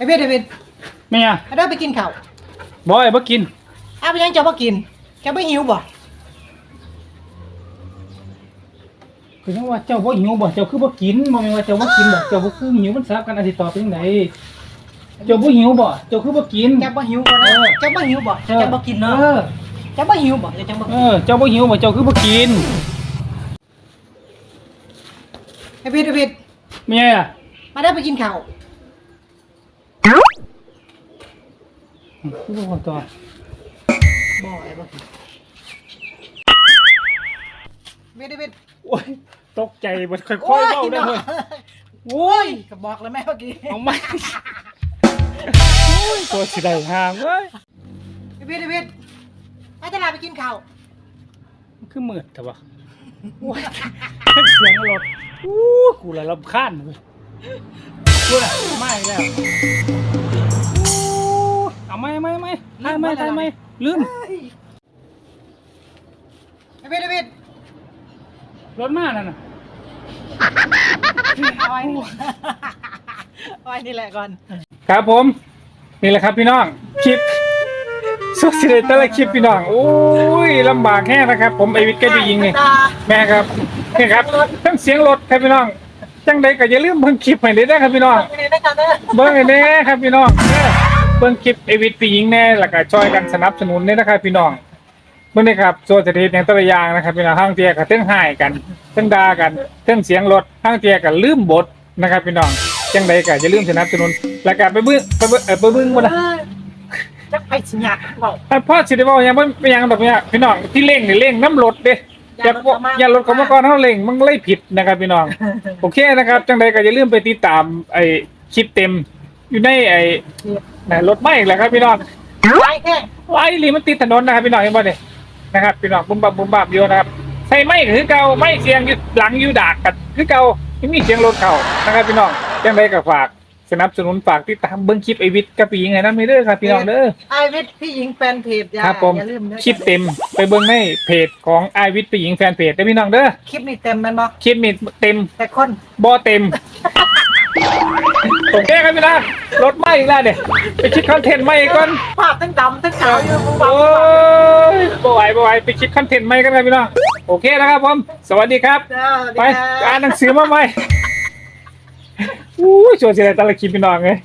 ไอเพชรไอเพชรแม่อะไอเด้อไปกินข้าวบ่ไอ้บ่กินอ้าวไปยังเจ้าบ่กินเจ้าไม่หิวบ่คือจังว่าเจ้าบ่หิวบ่เจ้าคือบ่กินบ่แม่นว่าเจ้าบ่กินบ่เจ้าบ่คือหิวมันสลับกันอาจสิตอบเป็นจังไดเจ้าบ่หิวบ่เจ้าคือบ่กินเจ้าบ่หิวบ่นะเจ้าบ่หิวบ่เจ้าบ่กินเนาะเออเจ้าบ่หิวบ่เจ้าบ่เออเจ้าบ่หิวบ่เจ้าคือบ่กินไอเพชรไอเพชรแม่อะมาเด้อไปกินข้าว คือบ่ตอบบ่ไอบ่กินเวทไอเพชรโอ้ยตกใจบ่ค่อยๆเว้าได้เว้ยโอ้ยก็บอกแล้วแม่เมื่อกี้เอามาโอ้ยตัวสิได้ห่างเว้ยไอเพชรไอเพชรไปตลาดไปกินข้าวมันคือมืดแต่ว่าโอ้ยเสียงรถอู้กูละรำคาญเว้ยกูละไม่แล้วอู้เอา ไม่ไม่ไม่ไม่ไม่ไม่ไม่ลืมไอเพชรไอเพชรรถมาแล้วน่ะเอาไว้นี่เอาไว้นี่แหละก่อน ครับผม นี่แหละครับพี่น้องคลิปสุดสิเดแต่ละคลิปพี่น้องโอ้ยลำบากแค่นะครับ ผมไอวิทย์ก็ไปยิงนี่แม่ครับนี่ครับทั้งเสียงรถครับพี่น้องจังใดก็อย่าลืมเบิ่งคลิปให้ได้นะครับพี่น้องไม่ได้นะครับเด้อเบิ่งให้แน่ครับพี่น้อง เด้อเบิ่งคลิปไอวิทย์ปีหญิงแน่แล้วก็ช่วยกันสนับสนุนด้วยนะครับพี่น้องเบิ่งนี่ครับโซเศรษฐีอย่างตัวอย่างนะครับพี่น้องห้างเตียกับเทิงหายกันเทิงด่ากันเทิงเสียงรถห้างเตียกับลืมบทนะครับพี่น้องจังใดก็อย่าลืมสนับสนุนแล้วก็ไปเบิ่งไปเบิ่งเออไปเบิ่งบ่ล่ะจักไปสิหยักบอกแต่พ่อสิได้เว้าหยังบ่เป็นหยังดอกเนี่ยพี่น้องที่เร่งนี่เร่งน้ำรถเด้อย่าอย่ารถเขามาก่อนเท่าเร่งมันเลยผิดนะครับพี่น้องโอเคนะครับ จังใดก็อย่าลืมไปติดตามไอ้คลิปเต็มอยู่ในไอ้ ไหนรถไม่อีกแล้วครับพี่น้องไปแค่ไอ้ลีมันติดถนนนะครับพี่น้องเห็นบ่เนี่ยนะครับพี่น้องบุ้มบับบุ้มบับอยู่นะครับใส่ไม่ก็คือเก่าไม่เสียงอยู่หลังอยู่ดากกันคือเก่าไม่มีเสียงรถเข่านะครับพี่น้องจังใดก็ฝากสนับสนุนฝากติดตามเบิ้งคลิปไอวิทย์กับปีหญิงไงนะไม่เด้อครับพี่น้องเด้อไอวิทย์พี่หญิงแฟนเพจอย่าครับผมอย่าลืมนะคลิปเต็มไปเบิ้งในเพจของไอวิทย์ปีหญิงแฟนเพจได้อพี่น้องเด้อคลิปนี้เต็มแมันบ่คลิปมีเต็มแต่คนบอเต็ม โอเคครับพี่นะรถไหม้อีกแล้วเนี่ยไปคิดคอนเทนต์ใหม่ก่อนภาพทั้งดำทั้งขาวอยู่มึงบอโอ้กยบ่ไหวบ่ไหวไปคิดคอนเทนต์ใหม่กันครับพี่น้องโอเคนะครับผมสวัสดีครับจ้าสวัสดีไปครับอ่านหนังสือมาใหม่อู้ยชวนเสียแต่ละคลิปพี่น้องเลย